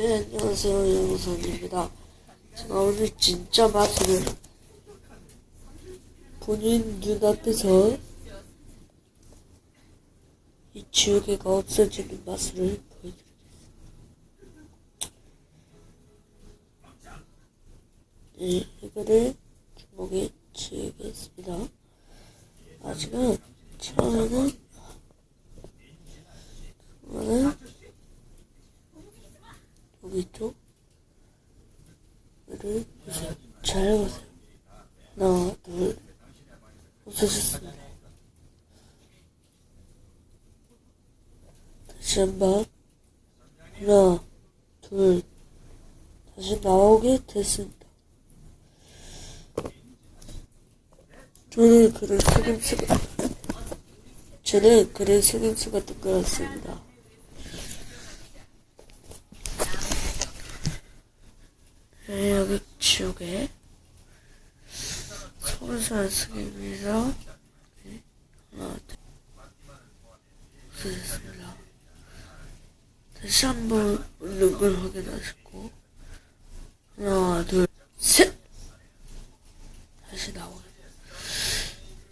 네, 안녕하세요. 영선입니다. 제가 오늘 진짜 맛을 본인 눈앞에서 이 지우개가 없어지는 맛을 보여드리겠습니다. 네, 이거를 주먹에 쥐겠습니다. 아직은 처음에는 를 보세요. 잘 보세요. 하나, 둘, 없어졌습니다. 다시 한 번. 하나, 둘, 다시 나오게 됐습니다. 저는 그런 속임수가, 저는 그런 속임수가 뜨거웠습니다. 네, 여기 지옥에 소설 쓰기 위해서 네, 하나, 둘, 없어졌습니다. 다시 한번 걸 확인하시고 하나, 둘, 셋! 다시 나오게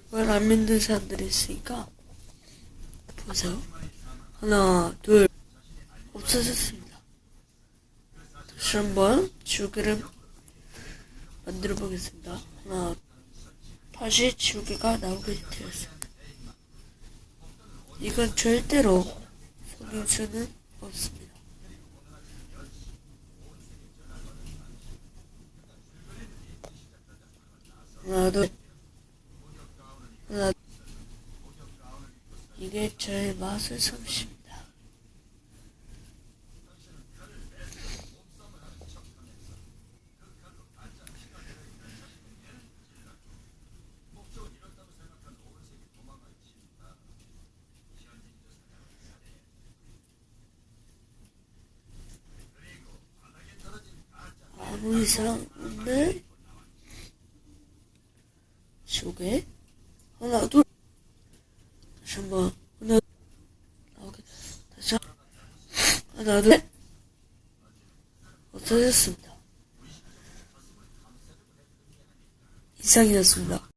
이걸 안 믿는 사람들이 있으니까 보세요. 하나, 둘, 없어졌습니다. 다시 한번 지우개를 만들어 보겠습니다. 하나, 다시 지우개가 나오게 되었습니다. 이건 절대로 속일 수는 없습니다. 하나, 둘, 하나, 이게 저의 맛의 솜씨입니다. 아무 이상 없네. 하나 둘 다시 한번 하나 나오게 다시 한- 하나 둘 셋. 없어졌습니다. 이상이었습니다.